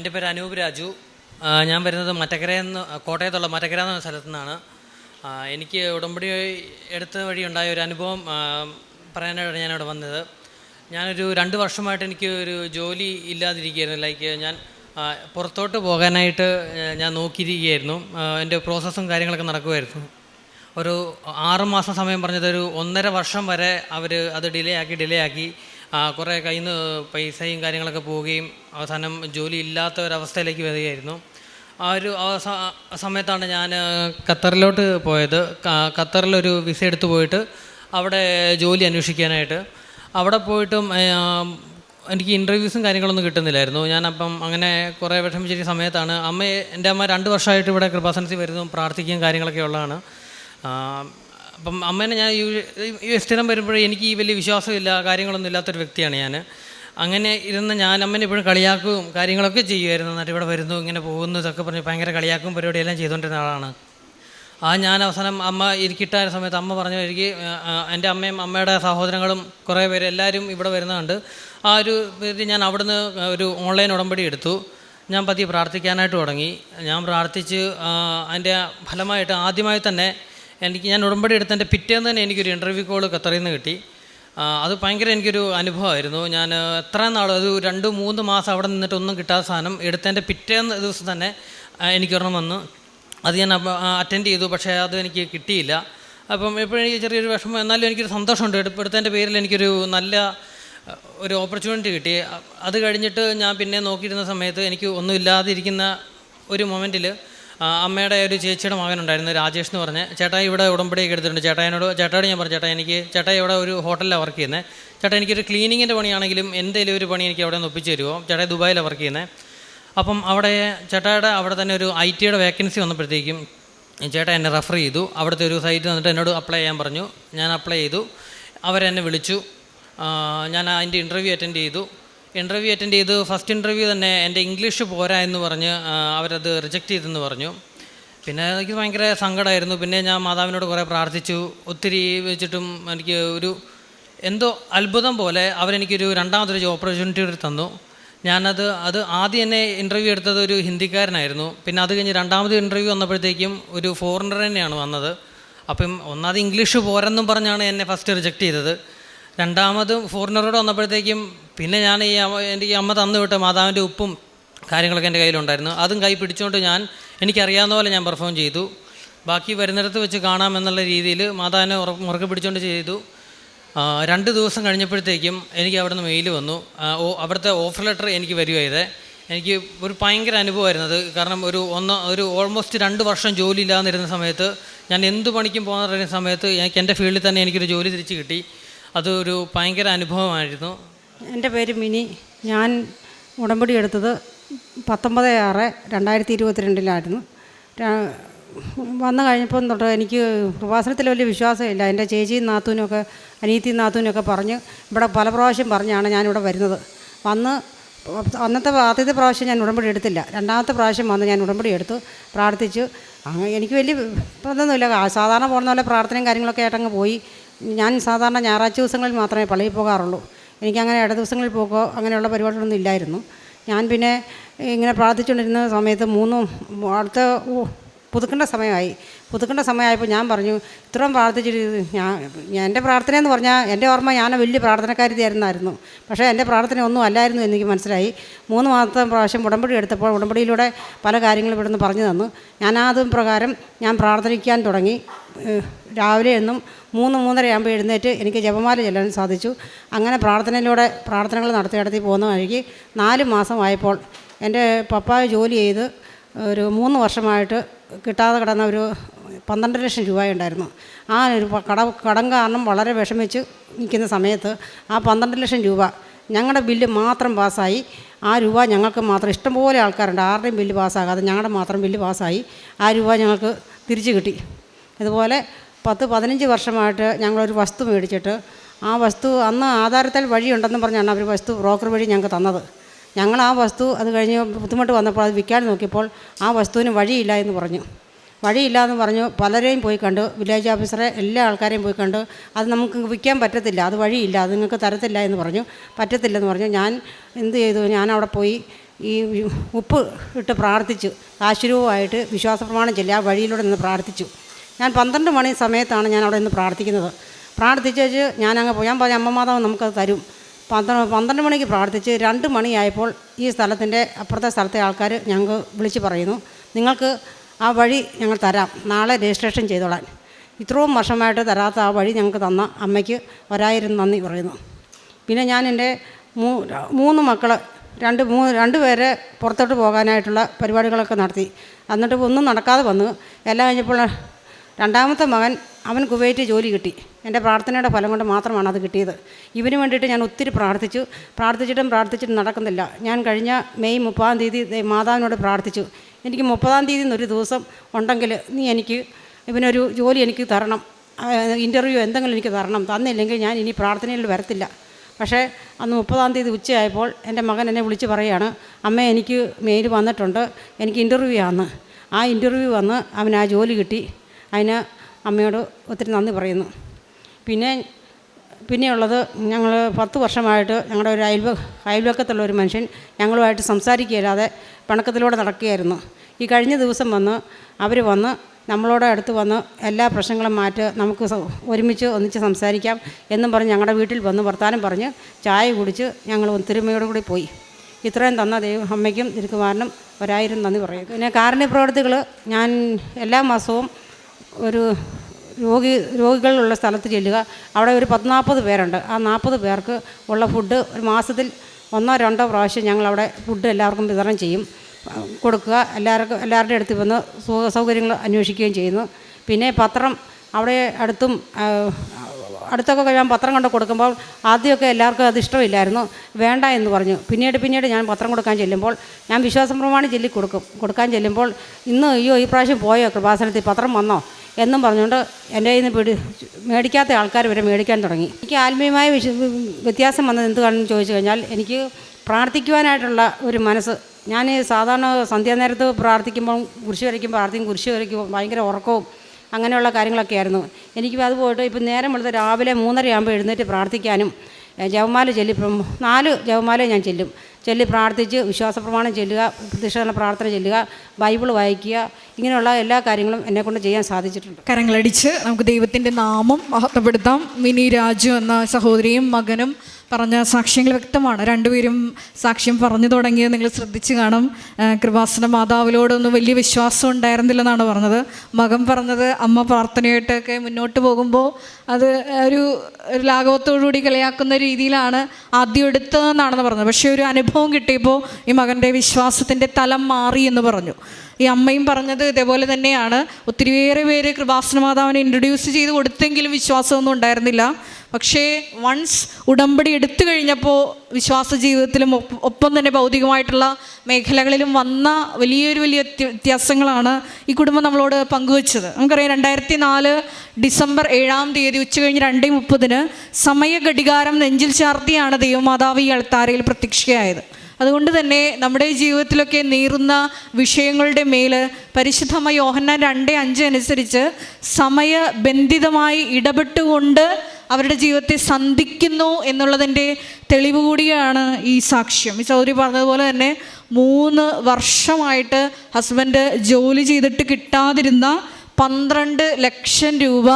എന്റെ പേര് അനൂപ് രാജു. ഞാൻ വരുന്നത് മറ്റക്കരയെന്ന് കോട്ടയത്തുള്ള മറ്റക്കര എന്ന സ്ഥലത്തു നിന്നാണ്. എനിക്ക് ഉടമ്പടി എടുത്ത വഴി ഉണ്ടായ ഒരു അനുഭവം പറയാനായിട്ടാണ് ഞാനിവിടെ വന്നത്. ഞാനൊരു രണ്ട് വർഷമായിട്ട് എനിക്ക് ഒരു ജോലി ഇല്ലാതിരിക്കുകയായിരുന്നു. ലൈക്ക് ഞാൻ പുറത്തോട്ട് പോകാനായിട്ട് ഞാൻ നോക്കിയിരിക്കുകയായിരുന്നു. എന്റെ പ്രോസസ്സും കാര്യങ്ങളൊക്കെ നടക്കുമായിരുന്നു. ഒരു ആറുമാസം സമയം പറഞ്ഞത് ഒരു ഒന്നര വർഷം വരെ അവർ അത് ഡിലേ ആക്കി ഡിലേ ആക്കി കുറേ കയ്യിൽ നിന്ന് പൈസയും കാര്യങ്ങളൊക്കെ പോവുകയും അവസാനം ജോലി ഇല്ലാത്ത ഒരവസ്ഥയിലേക്ക് വരികയായിരുന്നു. ആ ഒരു സമയത്താണ് ഞാൻ ഖത്തറിലോട്ട് പോയത്. ഖത്തറിലൊരു വിസ എടുത്ത് പോയിട്ട് അവിടെ ജോലി അന്വേഷിക്കാനായിട്ട്. അവിടെ പോയിട്ടും എനിക്ക് ഇന്റർവ്യൂസും കാര്യങ്ങളൊന്നും കിട്ടുന്നില്ലായിരുന്നു. ഞാനപ്പം അങ്ങനെ കുറേ വിഷമിച്ചിരിക്കുന്ന സമയത്താണ് അമ്മ എന്റെ അമ്മ രണ്ട് വർഷമായിട്ട് ഇവിടെ കൃപാസനത്തിൽ വരുന്നു പ്രാർത്ഥിക്കുകയും കാര്യങ്ങളൊക്കെ ഉള്ളതാണ്. അപ്പം അമ്മേനെ ഞാൻ യു- സ്ഥിരം വരുമ്പോഴേ എനിക്ക് ഈ വലിയ വിശ്വാസമില്ല കാര്യങ്ങളൊന്നും ഇല്ലാത്തൊരു വ്യക്തിയാണ് ഞാൻ അങ്ങനെ ഇരുന്ന് ഞാൻ അമ്മനെ ഇപ്പോഴും കളിയാക്കുകയും കാര്യങ്ങളൊക്കെ ചെയ്യുമായിരുന്നു എന്നിട്ട് ഇവിടെ വരുന്നു ഇങ്ങനെ പോകുന്നു ഇതൊക്കെ പറഞ്ഞ് ഭയങ്കര കളിയാക്കും പരിപാടിയെല്ലാം ചെയ്തുകൊണ്ടിരുന്ന ആളാണ്. ആ ഞാൻ അവസാനം അമ്മ ഇരിക്കിട്ടായ സമയത്ത് അമ്മ പറഞ്ഞു എനിക്ക് എന്റെ അമ്മയും അമ്മയുടെ സഹോദരങ്ങളും കുറേ പേര് എല്ലാവരും ഇവിടെ വരുന്നുണ്ട്. ആ ഒരു ഞാൻ അവിടുന്ന് ഒരു ഓൺലൈൻ ഉടമ്പടി എടുത്തു. ഞാൻ പതിയെ പ്രാർത്ഥിക്കാനായിട്ട് തുടങ്ങി. ഞാൻ പ്രാർത്ഥിച്ച് അതിന്റെ ഫലമായിട്ട് ആദ്യമായി തന്നെ എനിക്ക് ഞാൻ ഉടമ്പടി എടുത്തതിന്റെ പിറ്റേന്ന് തന്നെ എനിക്കൊരു ഇന്റർവ്യൂ കോൾ ഖത്തറിൽ നിന്ന് കിട്ടി. അത് ഭയങ്കര എനിക്കൊരു അനുഭവമായിരുന്നു. ഞാൻ എത്ര നാൾ അത് രണ്ട് മൂന്ന് മാസം അവിടെ നിന്നിട്ട് ഒന്നും കിട്ടാത്ത സാധനം എടുത്തതിന്റെ പിറ്റേന്ന് ദിവസം തന്നെ എനിക്ക് എനിക്കൊരെണ്ണം വന്നു. അത് ഞാൻ അറ്റൻഡ് ചെയ്തു പക്ഷേ അത് എനിക്ക് കിട്ടിയില്ല. അപ്പം എപ്പോഴും എനിക്ക് ചെറിയൊരു വിഷമം. എന്നാലും എനിക്കൊരു സന്തോഷമുണ്ട്. എടുപ്പെടുത്തതിന്റെ പേരിൽ എനിക്കൊരു നല്ല ഒരു ഓപ്പർച്യൂണിറ്റി കിട്ടി. അത് കഴിഞ്ഞിട്ട് ഞാൻ പിന്നെ നോക്കിയിരുന്ന സമയത്ത് എനിക്ക് ഒന്നും ഇല്ലാതിരിക്കുന്ന ഒരു മൊമെന്റിൽ അമ്മയുടെ ഒരു ചേച്ചിയുടെ മകനുണ്ടായിരുന്നു രാജേഷ് എന്ന് പറഞ്ഞ്. ചേട്ടായി ഇവിടെ ഉടമ്പടിയൊക്കെ എടുത്തിട്ടുണ്ട്. ചേട്ടായനോട് ചേട്ടായോട് ഞാൻ പറഞ്ഞു ചേട്ടാ എനിക്ക് ചേട്ടായി ഇവിടെ ഒരു ഹോട്ടലിലാണ് വർക്ക് ചെയ്യുന്നത് ചേട്ടാ എനിക്കൊരു ക്ലീനിങ്ങിന്റെ പണിയാണെങ്കിലും എന്തെങ്കിലും ഒരു പണി എനിക്ക് അവിടെ നിന്ന് ഒപ്പിച്ച് തരുമോ ചേട്ടായി ദുബായിലാണ് വർക്ക് ചെയ്യുന്നത് അപ്പം അവിടെ ചേട്ടായുടെ അവിടെ തന്നെ ഒരു ഐ ടിയുടെ വേക്കൻസി വന്നപ്പോഴത്തേക്കും ചേട്ടാ എന്നെ റെഫർ ചെയ്തു. അവിടുത്തെ ഒരു സൈറ്റ് വന്നിട്ട് എന്നോട് അപ്ലൈ ചെയ്യാൻ പറഞ്ഞു. ഞാൻ അപ്ലൈ ചെയ്തു. അവരെന്നെ വിളിച്ചു. ഞാൻ അതിന്റെ ഇന്റർവ്യൂ അറ്റൻഡ് ചെയ്തു. ഇന്റർവ്യൂ അറ്റൻഡ് ചെയ്ത്. ഫസ്റ്റ് ഇന്റർവ്യൂ തന്നെ എന്റെ ഇംഗ്ലീഷ് പോരാ എന്ന് പറഞ്ഞ് അവരത് റിജക്റ്റ് ചെയ്തെന്ന് പറഞ്ഞു. പിന്നെ എനിക്ക് ഭയങ്കര സങ്കടമായിരുന്നു പിന്നെ ഞാൻ മാതാവിനോട് കുറേ പ്രാർത്ഥിച്ചു. ഒത്തിരി വെച്ചിട്ടും എനിക്ക് ഒരു എന്തോ അത്ഭുതം പോലെ അവരെനിക്കൊരു രണ്ടാമതൊരു ഓപ്പർച്യൂണിറ്റി കൂടി തന്നു. ഞാനത് അത് ആദ്യം എന്നെ ഇന്റർവ്യൂ എടുത്തത് ഒരു ഹിന്ദിക്കാരനായിരുന്നു. പിന്നെ അത് കഴിഞ്ഞ് രണ്ടാമത് ഇന്റർവ്യൂ വന്നപ്പോഴത്തേക്കും ഒരു ഫോറിനർ തന്നെയാണ് വന്നത്. അപ്പം ഒന്നാമത് ഇംഗ്ലീഷ് പോരെന്നും പറഞ്ഞാണ് എന്നെ ഫസ്റ്റ് റിജക്റ്റ് ചെയ്തത്. രണ്ടാമത് ഫോറിനറോട് വന്നപ്പോഴത്തേക്കും പിന്നെ ഞാൻ ഈ എന്റെ ഈ അമ്മ തന്നു വിട്ട മാതാവിന്റെ ഉപ്പും കാര്യങ്ങളൊക്കെ എന്റെ കയ്യിലുണ്ടായിരുന്നു. അതും കൈ പിടിച്ചുകൊണ്ട് ഞാൻ എനിക്കറിയാവുന്ന പോലെ ഞാൻ പെർഫോം ചെയ്തു. ബാക്കി വരുന്നിടത്ത് വെച്ച് കാണാമെന്നുള്ള രീതിയിൽ മാതാവിനെ മുറുകെ പിടിച്ചുകൊണ്ട് ചെയ്തു. രണ്ട് ദിവസം കഴിഞ്ഞപ്പോഴത്തേക്കും എനിക്ക് അവിടെ നിന്ന് മെയിൽ വന്നു. ഓ അവിടുത്തെ ഓഫർ ലെറ്റർ എനിക്ക് വരുവായത് എനിക്ക് ഒരു ഭയങ്കര അനുഭവമായിരുന്നു അത്. കാരണം ഒരു ഒന്ന് ഒരു ഓൾമോസ്റ്റ് രണ്ട് വർഷം ജോലി ഇല്ലാതിരുന്ന സമയത്ത് ഞാൻ എന്ത് പണിക്കും പോകുന്ന സമയത്ത് എനിക്ക് എന്റെ ഫീൽഡിൽ തന്നെ എനിക്കൊരു ജോലി തിരിച്ച് കിട്ടി. അതൊരു ഭയങ്കര അനുഭവമായിരുന്നു. എന്റെ പേര് മിനി. ഞാൻ ഉടമ്പടി എടുത്തത് പത്തൊമ്പത് ആറ് രണ്ടായിരത്തി ഇരുപത്തിരണ്ടിലായിരുന്നു. വന്നു കഴിഞ്ഞപ്പം തൊട്ട് എനിക്ക് പ്രവാസനത്തിൽ വലിയ വിശ്വാസമില്ല. എന്റെ ചേച്ചിയും നാത്തൂനൊക്കെ അനീത്തിയും നാത്തൂനൊക്കെ പറഞ്ഞ് ഇവിടെ പല പ്രാവശ്യം പറഞ്ഞാണ് ഞാനിവിടെ വരുന്നത്. വന്ന് അന്നത്തെ ആദ്യത്തെ പ്രാവശ്യം ഞാൻ ഉടമ്പടി എടുത്തില്ല. രണ്ടാമത്തെ പ്രാവശ്യം വന്ന് ഞാൻ ഉടമ്പടി എടുത്തു പ്രാർത്ഥിച്ചു. എനിക്ക് വലിയ ഇതൊന്നുമില്ല സാധാരണ പോകുന്ന പോലെ പ്രാർത്ഥനയും കാര്യങ്ങളൊക്കെ ആയിട്ടങ്ങ് പോയി. ഞാൻ സാധാരണ ഞായറാഴ്ച ദിവസങ്ങളിൽ മാത്രമേ പള്ളിയിൽ പോകാറുള്ളൂ. എനിക്കങ്ങനെ ഇട ദിവസങ്ങളിൽ പോകുമോ അങ്ങനെയുള്ള പരിപാടികളൊന്നും ഇല്ലായിരുന്നു. ഞാൻ പിന്നെ ഇങ്ങനെ പ്രാർത്ഥിച്ചുകൊണ്ടിരുന്ന സമയത്ത് മൂന്നും അടുത്ത പുതുക്കേണ്ട സമയമായി. പുതുക്കേണ്ട സമയമായപ്പോൾ ഞാൻ പറഞ്ഞു ഇത്രയും പ്രാർത്ഥിച്ചിട്ട് ഞാൻ എന്റെ പ്രാർത്ഥന എന്ന് പറഞ്ഞാൽ എന്റെ ഓർമ്മ ഞാൻ വലിയ പ്രാർത്ഥനക്കാരിയായിരുന്നായിരുന്നു. പക്ഷേ എന്റെ പ്രാർത്ഥന ഒന്നും അല്ലായിരുന്നു എനിക്ക് മനസ്സിലായി. മൂന്ന് മാസത്തെ പ്രാവശ്യം ഉടമ്പടി എടുത്തപ്പോൾ ഉടമ്പടിയിലൂടെ പല കാര്യങ്ങളും ഇവിടുന്ന് പറഞ്ഞു തന്നു. ഞാൻ അതും പ്രകാരം ഞാൻ പ്രാർത്ഥിക്കാൻ തുടങ്ങി. രാവിലെ എന്നും മൂന്ന് മൂന്നര ആകുമ്പോൾ എഴുന്നേറ്റ് എനിക്ക് ജപമാല ചെല്ലാൻ സാധിച്ചു. അങ്ങനെ പ്രാർത്ഥനയിലൂടെ പ്രാർത്ഥനകൾ നടത്തി നടത്തി പോകുന്ന വഴിക്ക് നാല് മാസമായപ്പോൾ എന്റെ പപ്പായ ജോലി ചെയ്ത് ഒരു മൂന്ന് വർഷമായിട്ട് കിട്ടാതെ കിടന്ന ഒരു പന്ത്രണ്ട് ലക്ഷം രൂപയുണ്ടായിരുന്നു. ആ ഒരു കട കടം കാരണം വളരെ വിഷമിച്ച് നിൽക്കുന്ന സമയത്ത് ആ പന്ത്രണ്ട് ലക്ഷം രൂപ ഞങ്ങളുടെ ബില്ല് മാത്രം പാസ്സായി. ആ രൂപ ഞങ്ങൾക്ക് മാത്രം ഇഷ്ടംപോലെ ആൾക്കാരുണ്ട്. ആരുടെയും ബില്ല് പാസ്സാകാതെ ഞങ്ങളുടെ മാത്രം ബില്ല് പാസ്സായി. ആ രൂപ ഞങ്ങൾക്ക് തിരിച്ചു കിട്ടി. അതുപോലെ പത്ത് പതിനഞ്ച് വർഷമായിട്ട് ഞങ്ങളൊരു വസ്തു മേടിച്ചിട്ട് ആ വസ്തു അന്ന് ആധാരത്തിൽ വഴിയുണ്ടെന്ന് പറഞ്ഞാണ് അവർ വസ്തു ബ്രോക്കർ വഴി ഞങ്ങൾക്ക് തന്നത്. ഞങ്ങൾ ആ വസ്തു അത് കഴിഞ്ഞ് ബുദ്ധിമുട്ട് വന്നപ്പോൾ അത് വിൽക്കാൻ നോക്കിയപ്പോൾ ആ വസ്തുവിന് വഴിയില്ല എന്ന് പറഞ്ഞു. വഴിയില്ല എന്ന് പറഞ്ഞു. പലരെയും പോയി കണ്ടു. വില്ലേജ് ഓഫീസറെ എല്ലാ ആൾക്കാരെയും പോയി കണ്ടു. അത് നമുക്ക് വിൽക്കാൻ പറ്റത്തില്ല. അത് വഴിയില്ല. അത് നിങ്ങൾക്ക് തരത്തില്ല എന്ന് പറഞ്ഞു. പറ്റത്തില്ലെന്ന് പറഞ്ഞു. ഞാൻ എന്ത് ചെയ്തു? ഞാൻ അവിടെ പോയി ഈ ഉപ്പ് ഇട്ട് പ്രാർത്ഥിച്ചു. ആശീർവമായിട്ട് വിശ്വാസ പ്രമാണം ചൊല്ലി ആ വഴിയിലൂടെ നിന്ന് പ്രാർത്ഥിച്ചു. ഞാൻ പന്ത്രണ്ട് മണി സമയത്താണ് ഞാൻ അവിടെ നിന്ന് പ്രാർത്ഥിക്കുന്നത്. പ്രാർത്ഥിച്ചു ഞാൻ അങ്ങ് പോയി ഞാൻ പറഞ്ഞു അമ്മ മാതാവ് നമുക്കത് തരും. പന്ത്രണ്ട് പന്ത്രണ്ട് മണിക്ക് പ്രാർത്ഥിച്ച് രണ്ട് മണിയായപ്പോൾ ഈ സ്ഥലത്തിന്റെ അപ്പുറത്തെ സ്ഥലത്തെ ആൾക്കാർ ഞങ്ങൾക്ക് വിളിച്ച് പറയുന്നു നിങ്ങൾക്ക് ആ വഴി ഞങ്ങൾ തരാം നാളെ രജിസ്ട്രേഷൻ ചെയ്തോളാൻ. ഇത്രയും വർഷമായിട്ട് തരാത്ത ആ വഴി ഞങ്ങൾക്ക് തന്ന അമ്മയ്ക്ക് ഒരായിരം നന്ദി പറയുന്നു. പിന്നെ ഞാൻ എന്റെ മൂ മൂന്ന് മക്കൾ രണ്ട് മൂന്ന് രണ്ട് പേരെ പുറത്തോട്ട് പോകാനായിട്ടുള്ള പരിപാടികളൊക്കെ നടത്തി. എന്നിട്ട് ഒന്നും നടക്കാതെ വന്നു എല്ലാം കഴിഞ്ഞപ്പോൾ രണ്ടാമത്തെ മകൻ അവൻ കുവൈറ്റ് ജോലി കിട്ടി. എന്റെ പ്രാർത്ഥനയുടെ ഫലം കൊണ്ട് മാത്രമാണ് അത് കിട്ടിയത്. ഇവന് വേണ്ടിയിട്ട് ഞാൻ ഒത്തിരി പ്രാർത്ഥിച്ചു. പ്രാർത്ഥിച്ചിട്ടും പ്രാർത്ഥിച്ചിട്ടും നടക്കുന്നില്ല. ഞാൻ കഴിഞ്ഞ മെയ് മുപ്പതാം തീയതി മാതാവിനോട് പ്രാർത്ഥിച്ചു. എനിക്ക് മുപ്പതാം തീയതി നിന്നൊരു ദിവസം ഉണ്ടെങ്കിൽ നീ എനിക്ക് ഇവനൊരു ജോലി എനിക്ക് തരണം. ഇന്റർവ്യൂ എന്തെങ്കിലും എനിക്ക് തരണം. തന്നില്ലെങ്കിൽ ഞാൻ ഇനി പ്രാർത്ഥനയിൽ വരത്തില്ല. പക്ഷേ അന്ന് മുപ്പതാം തീയതി ഉച്ചയായപ്പോൾ എന്റെ മകൻ എന്നെ വിളിച്ച് പറയുകയാണ് അമ്മ എനിക്ക് മെയിൽ വന്നിട്ടുണ്ട്. എനിക്ക് ഇന്റർവ്യൂ ആണ്. ആ ഇന്റർവ്യൂ വന്ന് അവന് ആ ജോലി കിട്ടി. അതിന് അമ്മയോട് ഒത്തിരി നന്ദി പറയുന്നു. പിന്നെ പിന്നെയുള്ളത് ഞങ്ങൾ പത്ത് വർഷമായിട്ട് ഞങ്ങളുടെ ഒരു അയൽവ അയൽവക്കത്തുള്ള ഒരു മനുഷ്യൻ ഞങ്ങളുമായിട്ട് സംസാരിക്കുകയില്ലാതെ പണക്കത്തിലൂടെ നടക്കുകയായിരുന്നു. ഈ കഴിഞ്ഞ ദിവസം വന്ന് അവർ വന്ന് നമ്മളോട് അടുത്ത് വന്ന് എല്ലാ പ്രശ്നങ്ങളും മാറ്റി നമുക്ക് ഒരുമിച്ച് ഒന്നിച്ച് സംസാരിക്കാം എന്നും പറഞ്ഞ് ഞങ്ങളുടെ വീട്ടിൽ വന്ന് വർത്തമാനം പറഞ്ഞ് ചായ കുടിച്ച് ഞങ്ങൾ ഒത്തിരിമയോട് കൂടി പോയി. ഇത്രയും തന്ന ദൈവം അമ്മയ്ക്കും തിരുക്കുമാരനും ഒരായിരം നന്ദി പറയും പിന്നെ കാരുണ്യ പ്രവർത്തികൾ ഞാൻ എല്ലാ മാസവും ഒരു രോഗി രോഗികളുള്ള സ്ഥലത്ത് ചെല്ലുക. അവിടെ ഒരു പത്ത് നാൽപ്പത് പേരുണ്ട്. ആ നാൽപ്പത് പേർക്ക് ഉള്ള ഫുഡ് ഒരു മാസത്തിൽ ഒന്നോ രണ്ടോ പ്രാവശ്യം ഞങ്ങളവിടെ ഫുഡ് എല്ലാവർക്കും വിതരണം ചെയ്യും. കൊടുക്കുക. എല്ലാവർക്കും എല്ലാവരുടെ അടുത്ത് വന്ന് സുഖ സൗകര്യങ്ങൾ അന്വേഷിക്കുകയും ചെയ്യുന്നു. പിന്നെ പത്രം അവിടെ അടുത്തും അടുത്തൊക്കെ ഞാൻ പത്രം കൊണ്ട് കൊടുക്കുമ്പോൾ ആദ്യമൊക്കെ എല്ലാവർക്കും അത് ഇഷ്ടമില്ലായിരുന്നു. വേണ്ട എന്ന് പറഞ്ഞു. പിന്നീട് പിന്നീട് ഞാൻ പത്രം കൊടുക്കാൻ ചെല്ലുമ്പോൾ ഞാൻ വിശ്വാസം പ്രമാണം ചൊല്ലി കൊടുക്കും. കൊടുക്കാൻ ചെല്ലുമ്പോൾ ഇന്ന് അയ്യോ ഈ പ്രാവശ്യം പോയോ കൃപാസനത്തിൽ? പത്രം വന്നോ? എന്നും പറഞ്ഞുകൊണ്ട് എന്റെ കയ്യിൽ നിന്ന് പിടി മേടിക്കാത്ത ആൾക്കാർ വരെ മേടിക്കാൻ തുടങ്ങി. എനിക്ക് ആത്മീയമായ വിശ വ്യത്യാസം വന്നത് എന്തുകൊണ്ടെന്ന് ചോദിച്ചു കഴിഞ്ഞാൽ എനിക്ക് പ്രാർത്ഥിക്കുവാനായിട്ടുള്ള ഒരു മനസ്സ്. ഞാൻ സാധാരണ സന്ധ്യാനേരത്ത് പ്രാർത്ഥിക്കുമ്പോൾ കുരിശ് വരയ്ക്കും പ്രാർത്ഥിക്കും കുരിശ് വരയ്ക്കും ഭയങ്കര ഉറക്കവും അങ്ങനെയുള്ള കാര്യങ്ങളൊക്കെ ആയിരുന്നു എനിക്ക് അത് പോയിട്ട് ഇപ്പം നേരം വെളുത്ത് രാവിലെ മൂന്നര ആകുമ്പോൾ എഴുന്നേറ്റ് പ്രാർത്ഥിക്കാനും ജവമാല ചൊല്ലി നാല് ജവമാല ഞാൻ ചെല്ലും. ചൊല്ലി പ്രാർത്ഥിച്ച് വിശ്വാസപ്രമാണം ചെല്ലുക പ്രത്യക്ഷണ പ്രാർത്ഥന ചെല്ലുക ബൈബിൾ വായിക്കുക ഇങ്ങനെയുള്ള എല്ലാ കാര്യങ്ങളും എന്നെക്കൊണ്ട് ചെയ്യാൻ സാധിച്ചിട്ടുണ്ട്. കരങ്ങളടിച്ച് നമുക്ക് ദൈവത്തിന്റെ നാമം മഹത്വപ്പെടുത്താം. മിനി രാജു എന്ന സഹോദരിയും മകനും പറഞ്ഞ സാക്ഷ്യങ്ങൾ വ്യക്തമാണ്. രണ്ടുപേരും സാക്ഷ്യം പറഞ്ഞു തുടങ്ങിയത് നിങ്ങൾ ശ്രദ്ധിച്ച് കാണും. കൃപാസന മാതാവിലോടൊന്നും വലിയ വിശ്വാസം ഉണ്ടായിരുന്നില്ലെന്നാണ് പറഞ്ഞത്. മകൻ പറഞ്ഞത് അമ്മ പ്രാർത്ഥനയായിട്ടൊക്കെ മുന്നോട്ട് പോകുമ്പോൾ അത് ഒരു ലാഘവത്തോടുകൂടി കളിയാക്കുന്ന രീതിയിലാണ് ആദ്യം എടുത്തതെന്നാണെന്ന് പറഞ്ഞത്. പക്ഷേ ഒരു അനുഭവം കിട്ടിയപ്പോൾ ഈ മകന്റെ വിശ്വാസത്തിന്റെ തലം മാറി എന്ന് പറഞ്ഞു. ഈ അമ്മയും പറഞ്ഞത് ഇതേപോലെ തന്നെയാണ്. ഒത്തിരിയേറെ പേര് കൃപാസനമാതാവിനെ ഇൻട്രൊഡ്യൂസ് ചെയ്ത് കൊടുത്തെങ്കിലും വിശ്വാസമൊന്നും ഉണ്ടായിരുന്നില്ല. പക്ഷേ വൺസ് ഉടമ്പടി എടുത്തു കഴിഞ്ഞപ്പോൾ വിശ്വാസ ജീവിതത്തിലും ഒപ്പം തന്നെ ഭൗതികമായിട്ടുള്ള മേഖലകളിലും വന്ന വലിയൊരു വലിയ വ്യത്യ- വ്യത്യാസങ്ങളാണ് ഈ കുടുംബം നമ്മളോട് പങ്കുവച്ചത്. നമുക്കറിയാം രണ്ടായിരത്തി നാല് ഡിസംബർ ഏഴാം തീയതി ഉച്ച കഴിഞ്ഞ് രണ്ടേ മുപ്പതിന് സമയ ഘടികാരം നെഞ്ചിൽ ചാർത്തിയാണ് ദൈവമാതാവ് ഈ അൾത്താരയിൽ പ്രത്യക്ഷയായത്. അതുകൊണ്ട് തന്നെ നമ്മുടെ ജീവിതത്തിലൊക്കെ നീറുന്ന വിഷയങ്ങളുടെ മേൽ പരിശുദ്ധമ യോഹന്ന രണ്ട് അഞ്ച് അനുസരിച്ച് സമയബന്ധിതമായി ഇടപെട്ടുകൊണ്ട് അവരുടെ ജീവിതത്തെ സന്ധിക്കുന്നു എന്നുള്ളതിന്റെ തെളിവ് കൂടിയാണ് ഈ സാക്ഷ്യം. ഈ ചൗധരി പറഞ്ഞതുപോലെ തന്നെ മൂന്ന് വർഷമായിട്ട് ഹസ്ബൻഡ് ജോലി ചെയ്തിട്ട് കിട്ടാതിരുന്ന പന്ത്രണ്ട് ലക്ഷം രൂപ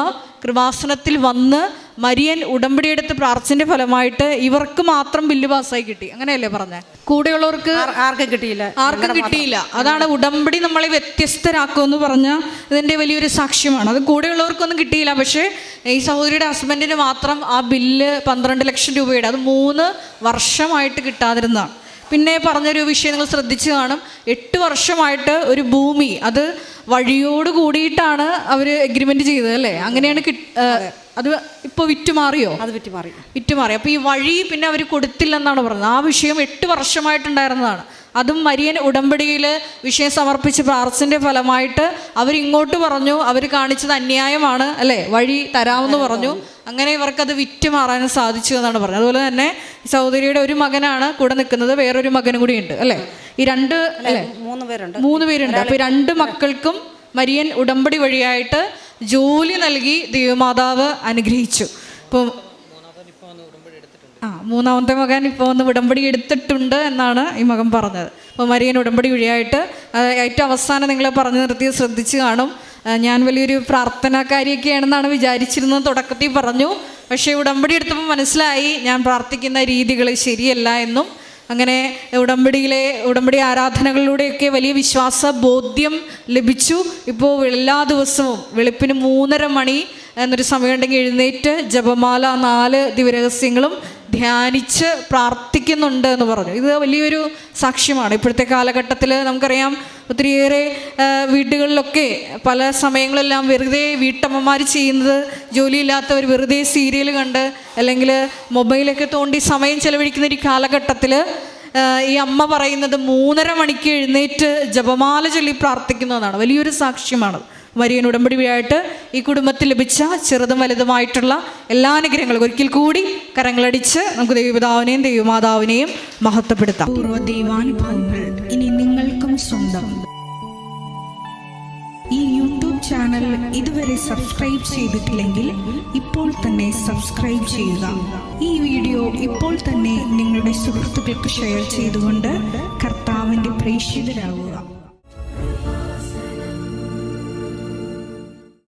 കൃപാസനത്തിൽ വന്ന് മരിയൻ ഉടമ്പടിയെടുത്ത് പ്രാർത്ഥിച്ചതിന്റെ ഫലമായിട്ട് ഇവർക്ക് മാത്രം ബില്ല് പാസ്സായി കിട്ടി. അങ്ങനെയല്ലേ പറഞ്ഞത് കൂടെയുള്ളവർക്ക് ആർക്കും കിട്ടിയില്ല. ആർക്കും കിട്ടിയില്ല. അതാണ് ഉടമ്പടി നമ്മളെ വ്യത്യസ്തരാക്കുമെന്ന് പറഞ്ഞ ഇതിന്റെ വലിയൊരു സാക്ഷ്യമാണ്. അത് കൂടെയുള്ളവർക്കൊന്നും കിട്ടിയില്ല. പക്ഷേ ഈ സഹോദരിയുടെ ഹസ്ബൻഡിന് മാത്രം ആ ബില്ല് പന്ത്രണ്ട് ലക്ഷം രൂപയുടെ അത് മൂന്ന് വർഷമായിട്ട് കിട്ടാതിരുന്നതാണ്. പിന്നെ പറഞ്ഞൊരു വിഷയം നിങ്ങൾ ശ്രദ്ധിച്ചു കാണും. എട്ട് വർഷമായിട്ട് ഒരു ഭൂമി അത് വഴിയോട് കൂടിയിട്ടാണ് അവർ എഗ്രിമെന്റ് ചെയ്തത് അല്ലേ? അങ്ങനെയാണ് കിട്ട് അത് ഇപ്പോൾ വിറ്റുമാറിയോ? അത് വിറ്റുമാറി. വിറ്റുമാറി. അപ്പോൾ ഈ വഴി പിന്നെ അവർ കൊടുത്തില്ലെന്നാണ് പറഞ്ഞത് ആ വിഷയം എട്ട് വർഷമായിട്ടുണ്ടായിരുന്നതാണ്. അതും മരിയൻ ഉടമ്പടിയിൽ വിഷയം സമർപ്പിച്ച് പ്രാർത്ഥിന്റെ ഫലമായിട്ട് അവരിങ്ങോട്ട് പറഞ്ഞു അവർ കാണിച്ചത് അന്യായമാണ് അല്ലേ? വഴി തരാമെന്ന് പറഞ്ഞു. അങ്ങനെ ഇവർക്കത് വിറ്റുമാറാനും സാധിച്ചു എന്നാണ് പറഞ്ഞത്. അതുപോലെ തന്നെ സഹോദരിയുടെ ഒരു മകനാണ് കൂടെ നിൽക്കുന്നത് വേറൊരു മകനും കൂടി ഉണ്ട് അല്ലേ? ഈ രണ്ട് അല്ലേ? മൂന്ന് പേരുണ്ട്. മൂന്ന് പേരുണ്ട്. അപ്പോൾ രണ്ട് മക്കൾക്കും മരിയൻ ഉടമ്പടി വഴിയായിട്ട് ജോലി നൽകി ദേവമാതാവ് അനുഗ്രഹിച്ചു. ഇപ്പോൾ ആ മൂന്നാമത്തെ മകൻ ഇപ്പോൾ ഒന്ന് ഉടമ്പടി എടുത്തിട്ടുണ്ട് എന്നാണ് ഈ മകൻ പറഞ്ഞത്. അപ്പോൾ മരിയൻ ഉടമ്പടി വഴിയായിട്ട് ഏറ്റവും അവസാനം നിങ്ങൾ പറഞ്ഞു നിർത്തി ശ്രദ്ധിച്ച് കാണും. ഞാൻ വലിയൊരു പ്രാർത്ഥനാകാരിയൊക്കെയാണെന്നാണ് വിചാരിച്ചിരുന്നത് തുടക്കത്തിൽ പറഞ്ഞു. പക്ഷേ ഉടമ്പടി എടുത്തപ്പോൾ മനസ്സിലായി ഞാൻ പ്രാർത്ഥിക്കുന്ന രീതികൾ ശരിയല്ല എന്നും അങ്ങനെ ഉടമ്പടിയിലെ ഉടമ്പടി ആരാധനകളിലൂടെയൊക്കെ വലിയ വിശ്വാസ ബോധ്യം ലഭിച്ചു. ഇപ്പോൾ എല്ലാ ദിവസവും വെളുപ്പിന് മൂന്നര മണി എന്നൊരു സമയമുണ്ടെങ്കിൽ എഴുന്നേറ്റ് ജപമാല നാല് ദിവരഹസ്യങ്ങളും ധ്യാനിച്ച് പ്രാർത്ഥിക്കുന്നുണ്ട് എന്ന് പറഞ്ഞു. ഇത് വലിയൊരു സാക്ഷ്യമാണ്. ഇപ്പോഴത്തെ കാലഘട്ടത്തിൽ നമുക്കറിയാം ഒത്തിരിയേറെ വീടുകളിലൊക്കെ പല സമയങ്ങളെല്ലാം വെറുതെ വീട്ടമ്മമാർ ചെയ്യുന്നത് ജോലിയില്ലാത്തവർ വെറുതെ സീരിയൽ കണ്ട് അല്ലെങ്കിൽ മൊബൈലൊക്കെ തോണ്ടി സമയം ചെലവഴിക്കുന്ന ഒരു കാലഘട്ടത്തിൽ ഈ അമ്മ പറയുന്നത് മൂന്നര മണിക്ക് എഴുന്നേറ്റ് ജപമാല ചൊല്ലി പ്രാർത്ഥിക്കുന്നതാണ്. വലിയൊരു സാക്ഷ്യമാണ് മരിയൻ ഉടമ്പടി വഴിയായിട്ട് ഈ കുടുംബത്തിൽ ലഭിച്ച ചെറുതും വലുതുമായിട്ടുള്ള എല്ലാ അനുഗ്രഹങ്ങളും ഒരിക്കൽ കൂടി കരങ്ങളടിച്ച് നമുക്ക് ദൈവപിതാവിനെയും ദൈവമാതാവിനെയും മഹത്വപ്പെടുത്താം. പൂർവ ദൈവാനുഭവങ്ങൾ ഇനി നിങ്ങൾക്കും സ്വന്തം. ഈ യൂട്യൂബ് ചാനൽ ഇതുവരെ സബ്സ്ക്രൈബ് ചെയ്തിട്ടില്ലെങ്കിൽ ഇപ്പോൾ തന്നെ സബ്സ്ക്രൈബ് ചെയ്യുക. ഈ വീഡിയോ ഇപ്പോൾ തന്നെ നിങ്ങളുടെ സുഹൃത്തുക്കൾക്ക് ഷെയർ ചെയ്തുകൊണ്ട് കർത്താവിന്റെ പ്രേക്ഷിതരാകുക.